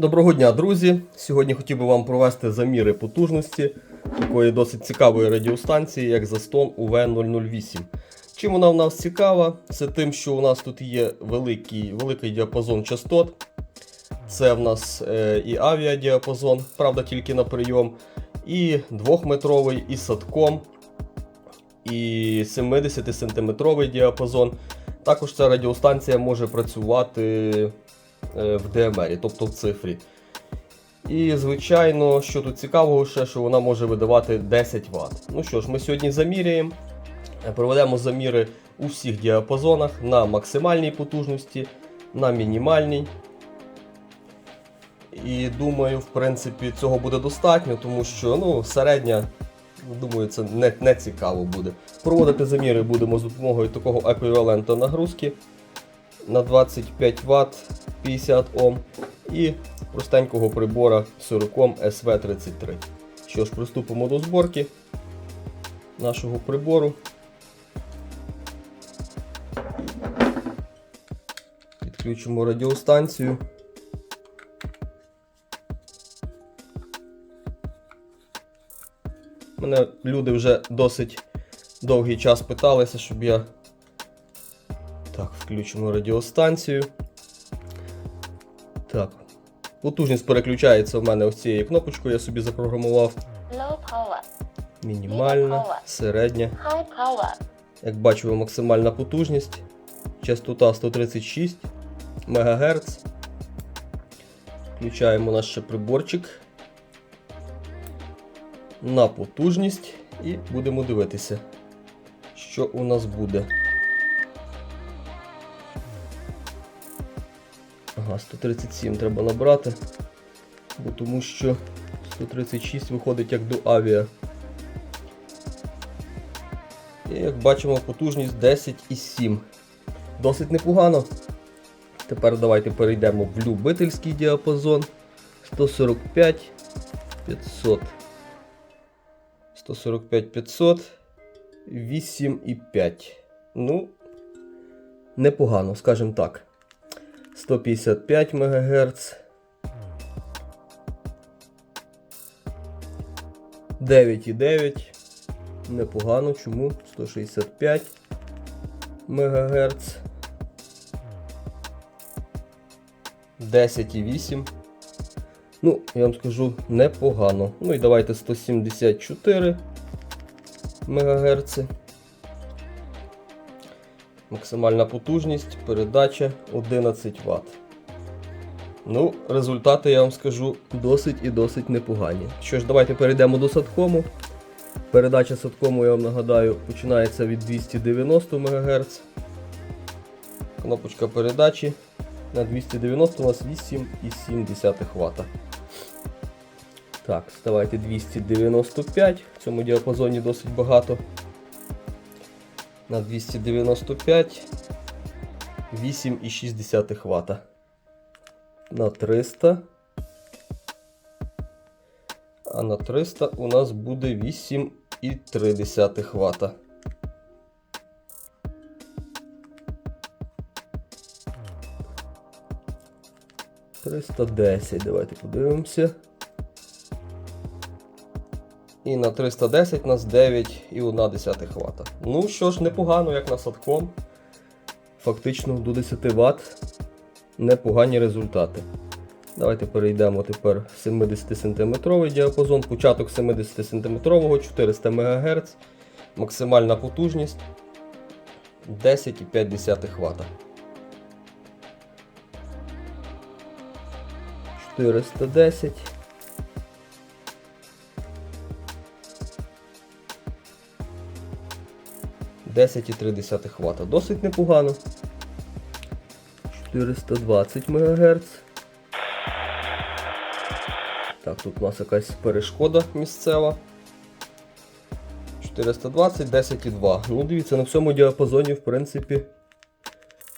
Доброго дня, друзі! Сьогодні хотів би вам провести заміри потужності такої досить цікавої радіостанції, як Zaston UV008. Чим вона в нас цікава? Це тим, що у нас тут є великий, великий діапазон частот. Це в нас е, і авіадіапазон, правда, тільки на прийом, і 2-метровий, і садком, і 70 сантиметровий діапазон. Також ця радіостанція може працювати в DMR, тобто в цифрі. І, звичайно, що тут цікавого, ще, що вона може видавати 10 Вт. Ну що ж, ми сьогодні заміряємо, е, проведемо заміри у всіх діапазонах на максимальній потужності, на мінімальній. І думаю, в принципі, цього буде достатньо, тому що ну, середня, думаю, це не, не цікаво буде. Проводити заміри будемо з допомогою такого еквівалента нагрузки на 25 Вт 50 Ом і простенького прибора Sirocom SV33. Що ж, приступимо до зборки нашого прибору. Підключимо радіостанцію. Мене люди вже досить довгий час питалися, щоб я. Включимо радіостанцію. Так. Потужність переключається в мене ось цією кнопочкою, я собі запрограмував. Мінімальна, середня. Як бачимо, максимальна потужність. Частота 136 МГц. Включаємо наш ще приборчик на потужність і будемо дивитися, що у нас буде. Ага, 137 треба набрати, бо тому що 136 виходить як до авіа. І як бачимо, потужність 10,7. Досить непогано. Тепер давайте перейдемо в любительський діапазон. 145 500. 145 500. 8,5. Ну, непогано, скажімо так. 155 МГц. 9,9. Непогано. Чому? 165 МГц. 10,8. Ну, я вам скажу непогано. Ну і давайте 174 МГц. Максимальна потужність, передача 11 Вт. Ну, результати, я вам скажу, досить і досить непогані. Що ж, давайте перейдемо до садкому. Передача садкому, я вам нагадаю, починається від 290 МГц. Кнопочка передачі на 290 у нас 8,7 Вт. Так, ставайте 295. В цьому діапазоні досить багато. На 295 8,6 Вт. На 300. А на 300 у нас буде 8,3 Вт. Триста десять. Давайте подивимося. І на 310 у нас 9,1 Вт. Ну що ж, непогано, як на садком. Фактично до 10 Вт. Непогані результати. Давайте перейдемо тепер в 70 см діапазон. Початок 70 см 400 МГц. Максимальна потужність 10,5 Вт. 410. Десять і три десятих Вт. Досить непогано. 420 МГц. Так, тут у нас якась перешкода місцева. 420, 10,2. Ну, дивіться, на всьому діапазоні, в принципі,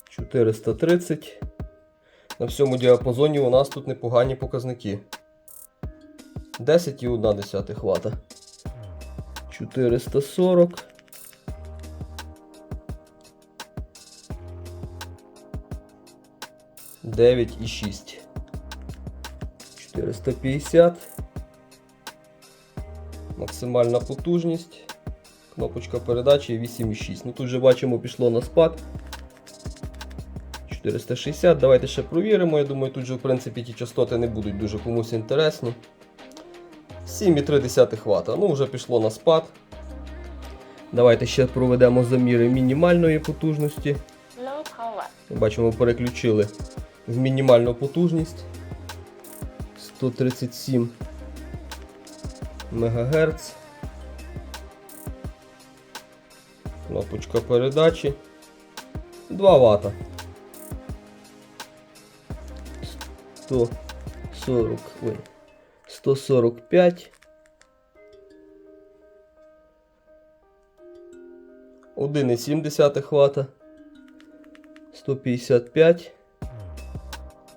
430. На всьому діапазоні у нас тут непогані показники. 10,1 Вт. 440. Дев'ять і шість. 450. Максимальна потужність. Кнопочка передачі 8,6. Ну тут вже бачимо, пішло на спад. 460. Давайте ще провіримо. Я думаю, тут же в принципі ті частоти не будуть дуже комусь інтересні. 7,3 Вт. Ну, вже пішло на спад. Давайте ще проведемо заміри мінімальної потужності. Бачимо, переключили в мінімальну потужність 137 МГц. Кнопочка передачі 2 Вт. 140, ой, 145. 1,7 Вт. 155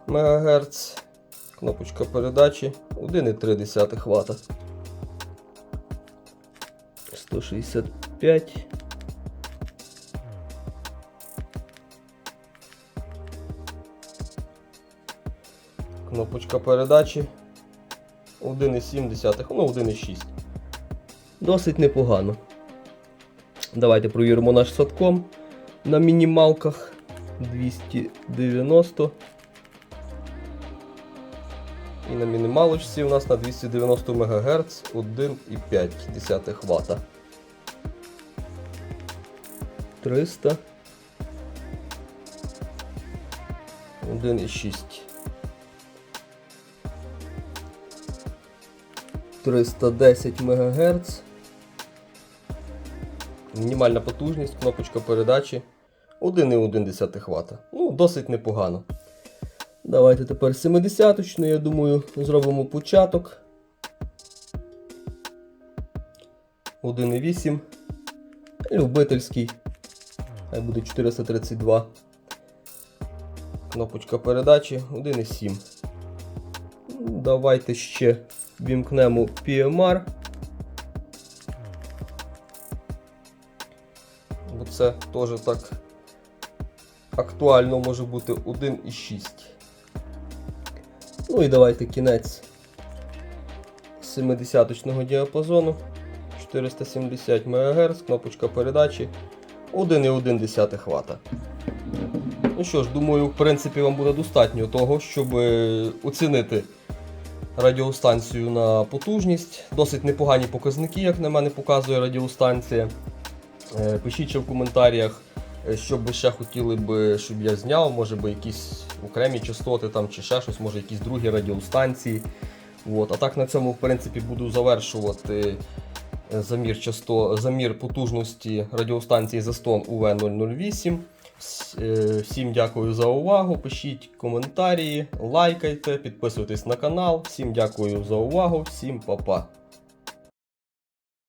МГц. Кнопочка передачі 1,3 Вт. 165. Кнопочка передачі 1,7, ну 1,6. Досить непогано. Давайте провіримо наш садком на мінімалках 290. І на мінімалочці у нас на 290 МГц 1,5 Вт. 300. 1,6. 310 МГц. Мінімальна потужність, кнопочка передачі 1,1 Вт. Ну, досить непогано. Давайте тепер 70-ю, я думаю, зробимо початок. 1,8. Любительський. Хай буде 432. Кнопочка передачі 1,7. Ну, Давайте ще вімкнемо PMR. Бо це теж так актуально може бути 1,6. Ну і давайте кінець 70-точного діапазону. 470 МГц, кнопочка передачі 1,1 Вт. Ну що ж, думаю, в принципі, вам буде достатньо того, щоб е, оцінити радіостанцію на потужність. Досить непогані показники, як на мене показує радіостанція. Е, Пишіть в коментарях, що би ще хотіли б, щоб я зняв, може би якісь окремі частоти там, чи ще щось, може якісь другі радіостанції. От. А так на цьому в принципі буду завершувати е, замір, часто, замір потужності радіостанції Zaston UV008. Е, Всім дякую за увагу. Пишіть коментарі, лайкайте, підписуйтесь на канал. Всім дякую за увагу, всім па-па.